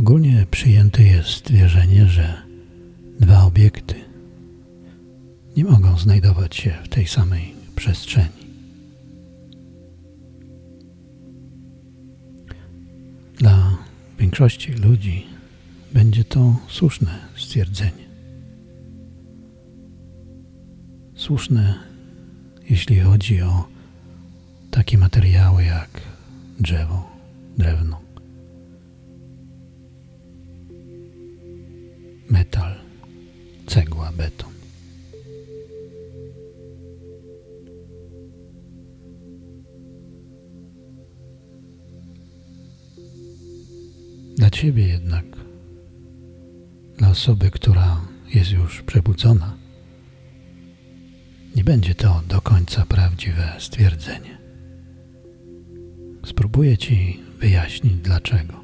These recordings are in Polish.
Ogólnie przyjęte jest wierzenie, że dwa obiekty nie mogą znajdować się w tej samej przestrzeni. Dla większości ludzi będzie to słuszne stwierdzenie. Słuszne, jeśli chodzi o takie materiały jak drzewo, drewno, metal, cegła, beton. Dla ciebie jednak, dla osoby, która jest już przebudzona, nie będzie to do końca prawdziwe stwierdzenie. Spróbuję ci wyjaśnić dlaczego.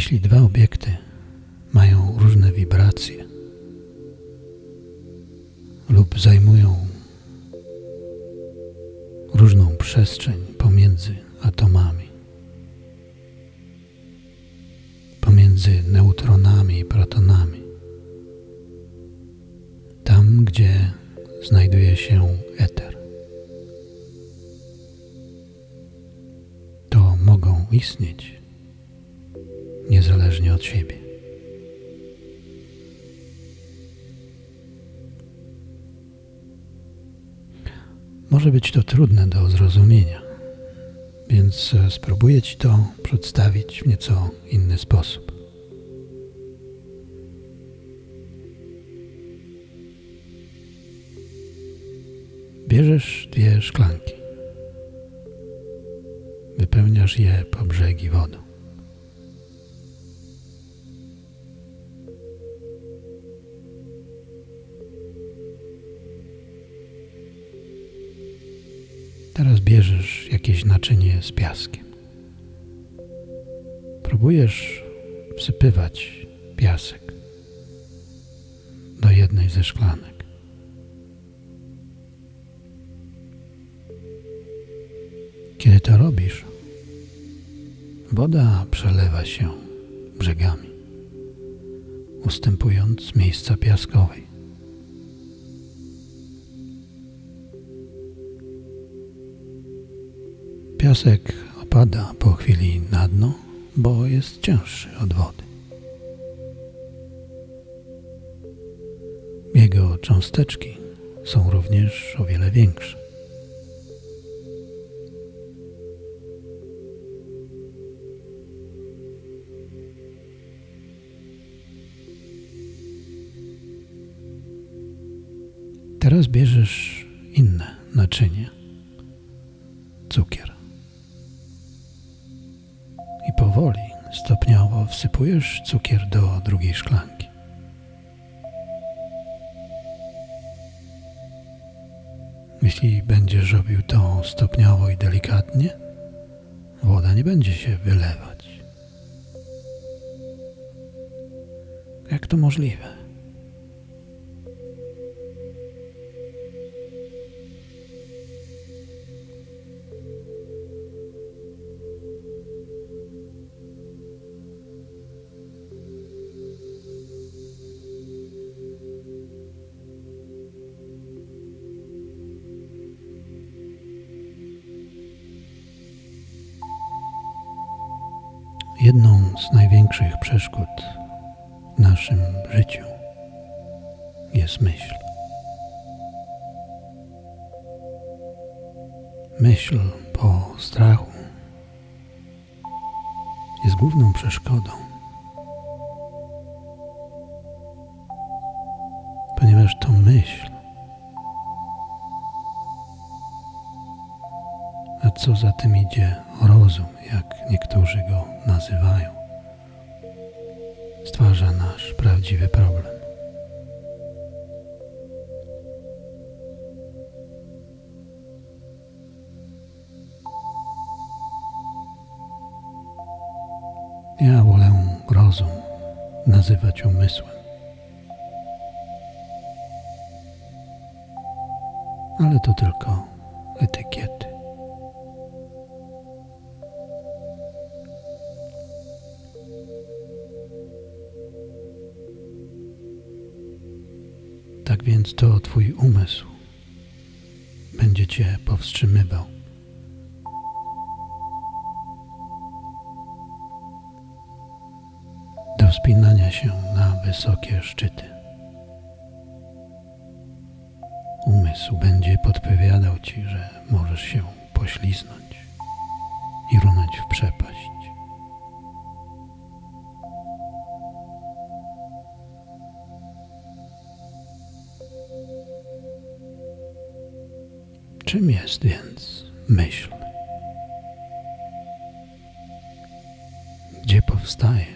Jeśli dwa obiekty mają różne wibracje lub zajmują różną przestrzeń pomiędzy atomami, pomiędzy neutronami i protonami, tam gdzie znajduje się eter. To mogą istnieć niezależnie od siebie. Może być to trudne do zrozumienia, więc spróbuję Ci to przedstawić w nieco inny sposób. Bierzesz dwie szklanki. Wypełniasz je po brzegi wodą. Bierzesz jakieś naczynie z piaskiem. Próbujesz wsypywać piasek do jednej ze szklanek. Kiedy to robisz, woda przelewa się brzegami, ustępując miejsca piaskowej. Piasek opada po chwili na dno, bo jest cięższy od wody. Jego cząsteczki są również o wiele większe. Teraz bierzesz inne naczynie cukier. Powoli, stopniowo wsypujesz cukier do drugiej szklanki. Jeśli będziesz robił to stopniowo i delikatnie, woda nie będzie się wylewać. Jak to możliwe? Jedną z największych przeszkód w naszym życiu jest myśl. Myśl po strachu jest główną przeszkodą, ponieważ to myśl, co za tym idzie rozum, jak niektórzy go nazywają, stwarza nasz prawdziwy problem. Ja wolę rozum nazywać umysłem. Ale to tylko etykiety. Tak więc to Twój umysł będzie Cię powstrzymywał. Do wspinania się na wysokie szczyty. Umysł będzie podpowiadał Ci, że możesz się pośliznąć i runąć w przepaść. Czym jest więc myśl? Gdzie powstaje?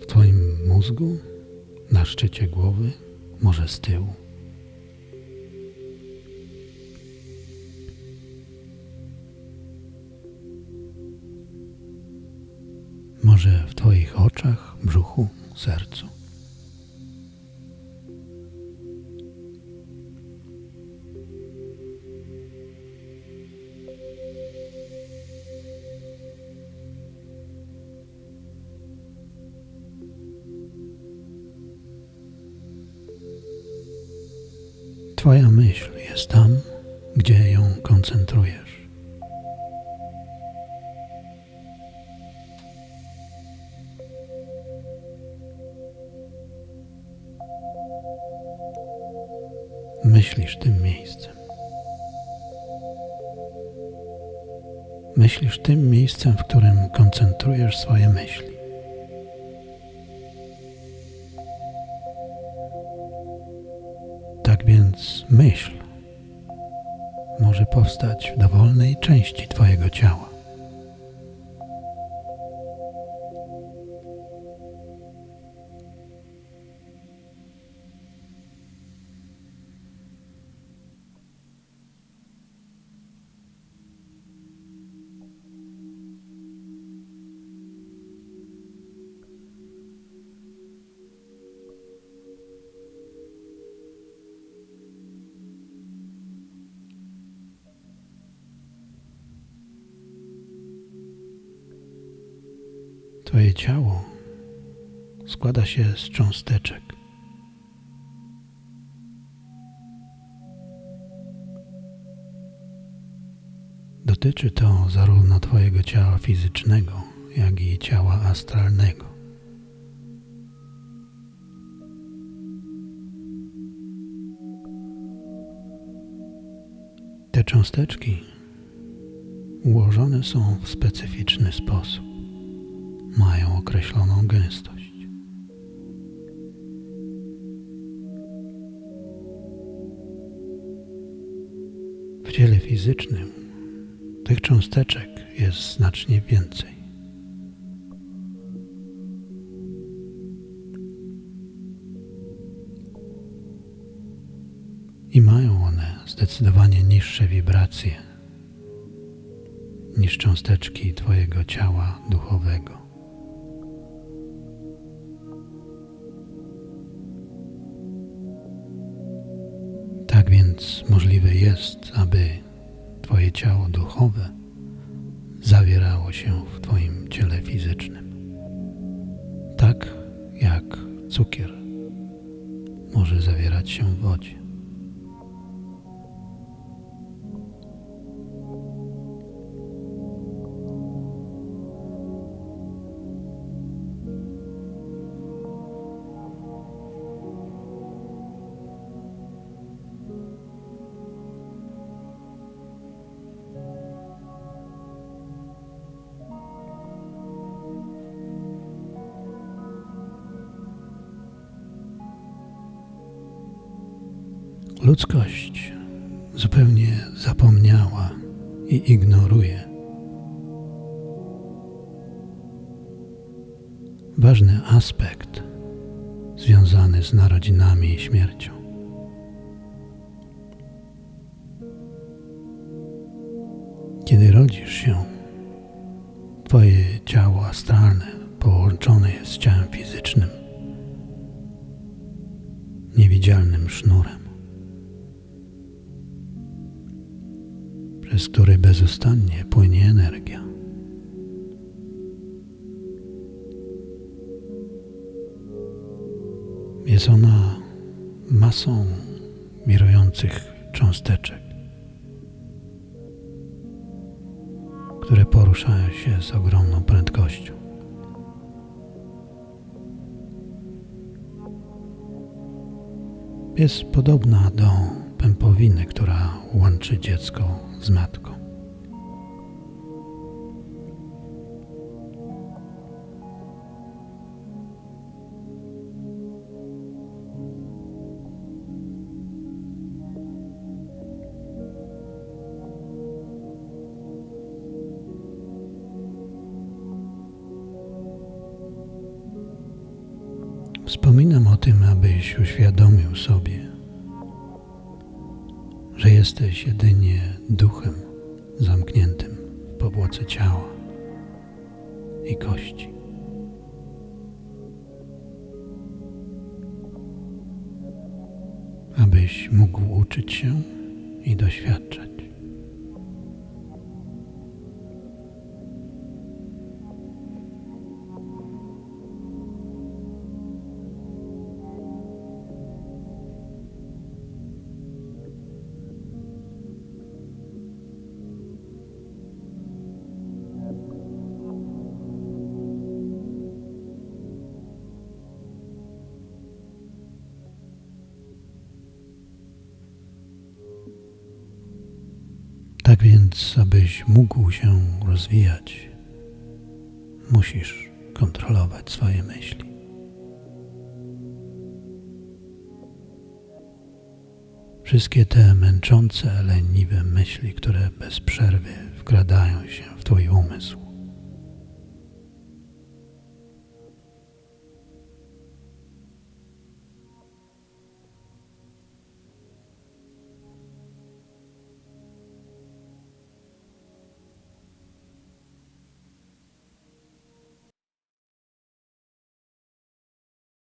W Twoim mózgu, na szczycie głowy, może z tyłu. Sercu. Twoja myśl jest tam, gdzie ją koncentrujesz. Myślisz tym miejscem. Myślisz tym miejscem, w którym koncentrujesz swoje myśli. Tak więc myśl może powstać w dowolnej części Twojego ciała. Twoje ciało składa się z cząsteczek. Dotyczy to zarówno Twojego ciała fizycznego, jak i ciała astralnego. Te cząsteczki ułożone są w specyficzny sposób mają określoną gęstość. W ciele fizycznym tych cząsteczek jest znacznie więcej. I mają one zdecydowanie niższe wibracje niż cząsteczki Twojego ciała duchowego. Więc możliwe jest, aby Twoje ciało duchowe zawierało się w Twoim ciele fizycznym. Tak jak cukier może zawierać się w wodzie. Ludzkość zupełnie zapomniała i ignoruje ważny aspekt związany z narodzinami i śmiercią. budzisz się, Twoje ciało astralne przez który bezustannie płynie energia. Jest ona masą wirujących cząsteczek, które poruszają się z ogromną prędkością. Jest podobna do pępowiny, która łączy dziecko z matką. Wspominam o tym, abyś uświadomił sobie, jesteś jedynie duchem zamkniętym w powłoce ciała i kości. Abyś mógł uczyć się i doświadczać. Tak więc, abyś mógł się rozwijać, musisz kontrolować swoje myśli. Wszystkie te męczące, leniwe myśli, które bez przerwy wkradają się w Twój umysł,